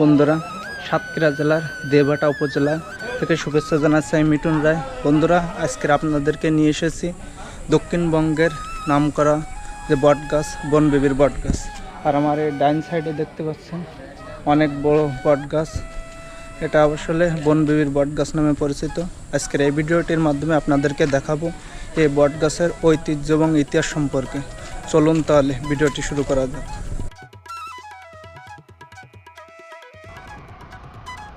বন্ধুরা, সাতক্ষীরা জেলার দেবাটা উপজেলা থেকে শুভেচ্ছা জানাচ্ছি আমি মিটুন রায়। বন্ধুরা, আজকের আপনাদেরকে নিয়ে এসেছি দক্ষিণবঙ্গের নামকরা যে বট গাছ বনবেবির বট গাছ আর আমার এই ডাইন সাইডে দেখতে পাচ্ছেন, অনেক বড় বট গাছ এটা আসলে বনবেবির বট গাছ নামে পরিচিত। আজকের এই ভিডিওটির মাধ্যমে আপনাদেরকে দেখাবো এই বট গাছের ঐতিহ্য এবং ইতিহাস সম্পর্কে। চলুন তাহলে ভিডিওটি শুরু করা যাক।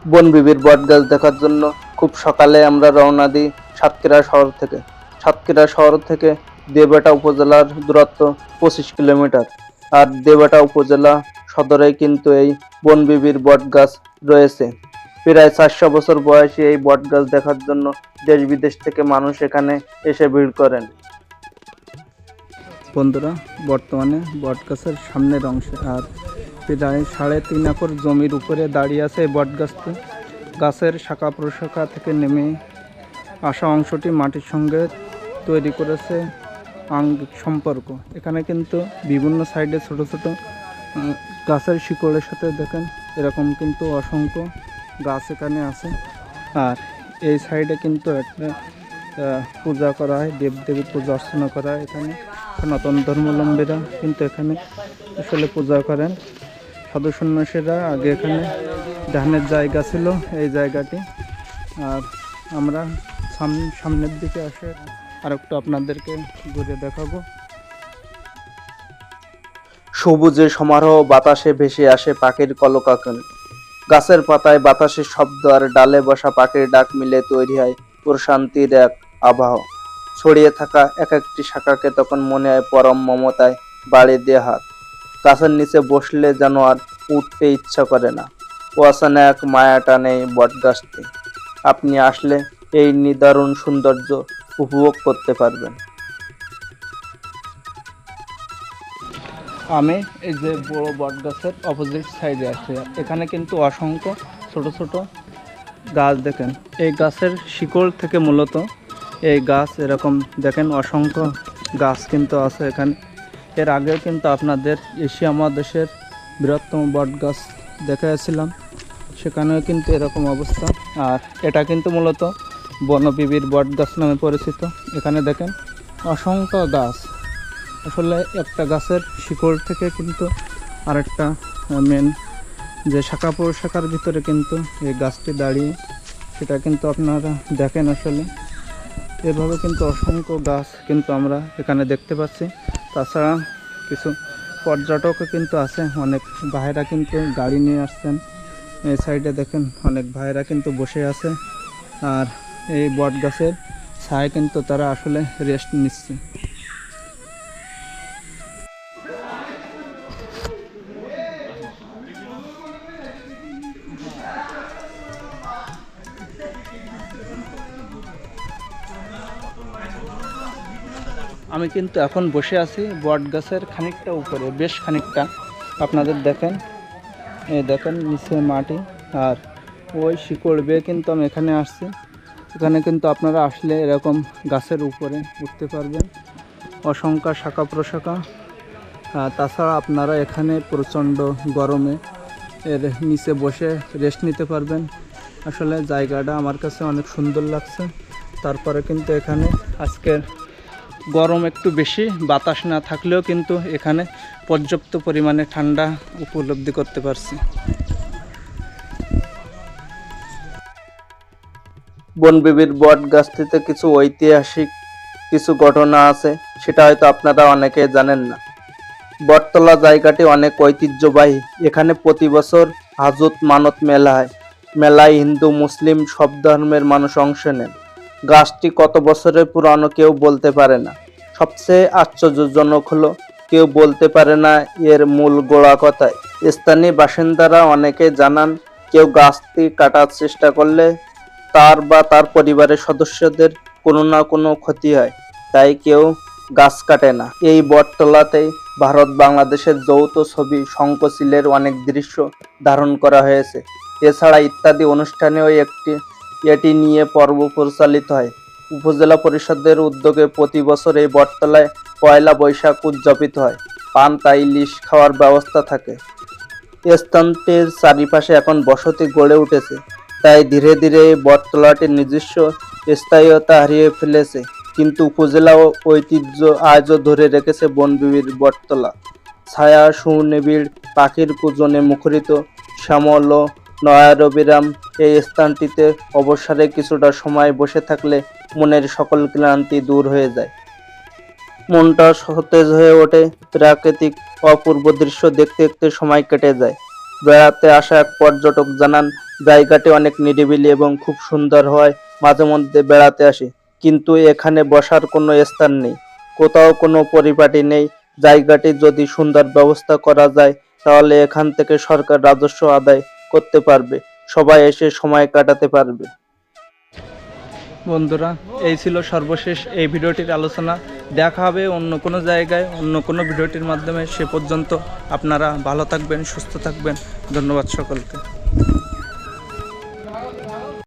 বনবিবির বট গাছ দেখার জন্য খুব সকালে আমরা রওনা দিই সাতক্ষীরা শহর থেকে। সাতক্ষীরা শহর থেকে দেবেটা উপজেলার দূরত্ব পঁচিশ কিলোমিটার। আর দেবেটা উপজেলা সদরে কিন্তু এই বনবিবির বট গাছ রয়েছে। প্রায় চারশো বছর বয়সী এই বট গাছ দেখার জন্য দেশ বিদেশ থেকে মানুষ এখানে এসে ভিড় করেন। বন্ধুরা, বর্তমানে বট গাছের সামনের অংশে আর প্রায় সাড়ে তিন একর জমির উপরে দাঁড়িয়ে আছে বট গাছটি গাছের শাখা প্রশাখা থেকে নেমে আসা অংশটি মাটির সঙ্গে তৈরি করেছে আঙ্গিক সম্পর্ক। এখানে কিন্তু বিভিন্ন সাইডে ছোট ছোট গাছের শিকড়ের সাথে দেখেন এরকম কিন্তু অসংখ্য গাছ এখানে আছে। আর এই সাইডে কিন্তু একটা পূজা করা হয় দেবদেবীর পূজা অর্চনা করা হয় এখানে। সনাতন ধর্মাবলম্বীরা কিন্তু এখানে আসলে পূজা করেন। সাধু সন্ন্যাসীরা আগে এখানে ধানের জায়গা ছিল, এই জায়গাটি। আর আমরা সামনে সামনের দিকে আসে আর একটু আপনাদেরকে ঘুরে দেখাবো। সবুজে সমারোহ, বাতাসে ভেসে আসে পাখির কলকাকন গাছের পাতায় বাতাসের শব্দ আর ডালে বসা পাখির ডাক মিলে তৈরি হয় প্রশান্তির এক আবহ। ছড়িয়ে থাকা এক একটি শাখাকে তখন মনে হয় পরম মমতায় বাড়ি দিয়ে হাত। গাছের নিচে বসলে যেন আর উঠতে ইচ্ছা করে না। ওয়াসানে এক মায়া টানে বটগাছটি। আপনি আসলে এই নিদারুণ সৌন্দর্য উপভোগ করতে পারবেন। আমি এই যে বড় বটগাছের অপোজিট সাইডে আছি। এখানে কিন্তু অসংখ্য ছোট ছোট গাছ দেখেন। এই গাছের শিকড় থেকে মূলত এই গাছ এরকম দেখেন অসংখ্য গাছ কিন্তু আছে এখানে। এর আগে কিন্তু আপনাদের এশিয়া মহাদেশের বৃহত্তম বট গাছ দেখাইছিলাম সেখানেও কিন্তু এরকম অবস্থা। আর এটা কিন্তু মূলত বনবিবির বট গাছ নামে পরিচিত। এখানে দেখেন অসংখ্য গাছ। আসলে একটা গাছের শিকড় থেকে কিন্তু আরেকটা মেন যে শাখা প্রশাখার ভিতরে কিন্তু এই গাছটি দাঁড়িয়ে, সেটা কিন্তু আপনারা দেখেন আসলে। এভাবে কিন্তু অসংখ্য গাছ কিন্তু আমরা এখানে দেখতে পাচ্ছি। তাছাড়া কিছু পর্যটকও কিন্তু আছে, অনেক ভাইরা কিন্তু গাড়ি নিয়ে আসছেন। এই সাইডে দেখেন অনেক ভাইরা কিন্তু বসে আছে, আর এই বট গাছের ছায় কিন্তু তারা আসলে রেস্ট নিচ্ছে। আমি কিন্তু এখন বসে আছি বট গাছের খানিকটা উপরে, বেশ খানিকটা। আপনাদের দেখেন, এই দেখেন নিচে মাটি, আর ওই শিকড় বেয়ে কিন্তু আমি এখানে আসছি। এখানে কিন্তু আপনারা আসলে এরকম গাছের উপরে উঠতে পারবেন। অসংখ্য শাখা প্রশাখা। তাছাড়া আপনারা এখানে প্রচণ্ড গরমে এর নিচে বসে রেস্ট নিতে পারবেন। আসলে জায়গাটা আমার কাছে অনেক সুন্দর লাগছে। তারপরে কিন্তু এখানে আজকের গরম একটু বেশি, বাতাস না থাকলেও কিন্তু এখানে পর্যাপ্ত পরিমাণে ঠান্ডা উপলব্ধি করতে পারছি। বনবিবির বট গাছটিতে কিছু ঐতিহাসিক কিছু ঘটনা আছে, সেটা হয়তো আপনারা অনেকে জানেন না। বটতলা জায়গাটি অনেক ঐতিহ্যবাহী। এখানে প্রতি বছর হাজত মানত মেলা হয় মেলায় হিন্দু, মুসলিম সব ধর্মের মানুষ অংশ নেন। গাছটি কত বছরের পুরানো কেউ বলতে পারে না। সবচেয়ে আশ্চর্যজনক হলো, কেউ বলতে পারে না এর মূল গোড়া কথায়। স্থানীয় বাসিন্দারা অনেকে জানান, কেউ গাছটি কাটার চেষ্টা করলে তার বা তার পরিবারের সদস্যদের কোনো না কোনো ক্ষতি হয়, তাই কেউ গাছ কাটে না। এই বটতলাতেই ভারত বাংলাদেশের যৌথ ছবি শঙ্কশিলের অনেক দৃশ্য ধারণ করা হয়েছে। এছাড়া ইত্যাদি অনুষ্ঠানেও একটি এটি নিয়ে পর্ব পরিচালিত হয়। উপজেলা পরিষদের উদ্যোগে প্রতি বছর এই বটতলায় পয়লা বৈশাখ উদযাপিত হয়। পান্তা ইলিশ খাওয়ার ব্যবস্থা থাকে। স্থানটির চারিপাশে এখন বসতি গড়ে উঠেছে। তাই ধীরে ধীরে এই বটতলাটির নিজস্ব স্থায়ীয়তা হারিয়ে ফেলেছে। কিন্তু উপজেলা ঐতিহ্য আজও ধরে রেখেছে বনবিবির বটতলা। ছায়া, সুনিবিড়, পাখির কুজনে মুখরিত, শ্যামল ও নয়ারবিরাম এই স্থানটিতে অবসরে কিছুটা সময় বসে থাকলে মনের সকল ক্লান্তি দূর হয়ে যায়। মনটা সতেজ হয়ে ওঠে, প্রাকৃতিক অপূর্ব দৃশ্য দেখতে দেখতে সময় কেটে যায়। বেড়াতে আসা এক পর্যটক জানান, জায়গাটি অনেক নিরিবিলি এবং খুব সুন্দর হয়, মাঝে মধ্যে বেড়াতে আসি। কিন্তু এখানে বসার কোনো স্থান নেই, কোথাও কোনো পরিপাটি নেই। জায়গাটি যদি সুন্দর ব্যবস্থা করা যায়, তাহলে এখান থেকে সরকার রাজস্ব আদায় করতে পারবে, সবাই এসে সময় কাটাতে পারবে। বন্ধুরা, এই ছিল সর্বশেষ এই ভিডিওটির আলোচনা। দেখা হবে অন্য কোনো জায়গায়, অন্য কোনো ভিডিওটির মাধ্যমে। সে পর্যন্ত আপনারা ভালো থাকবেন, সুস্থ থাকবেন। ধন্যবাদ সকলকে।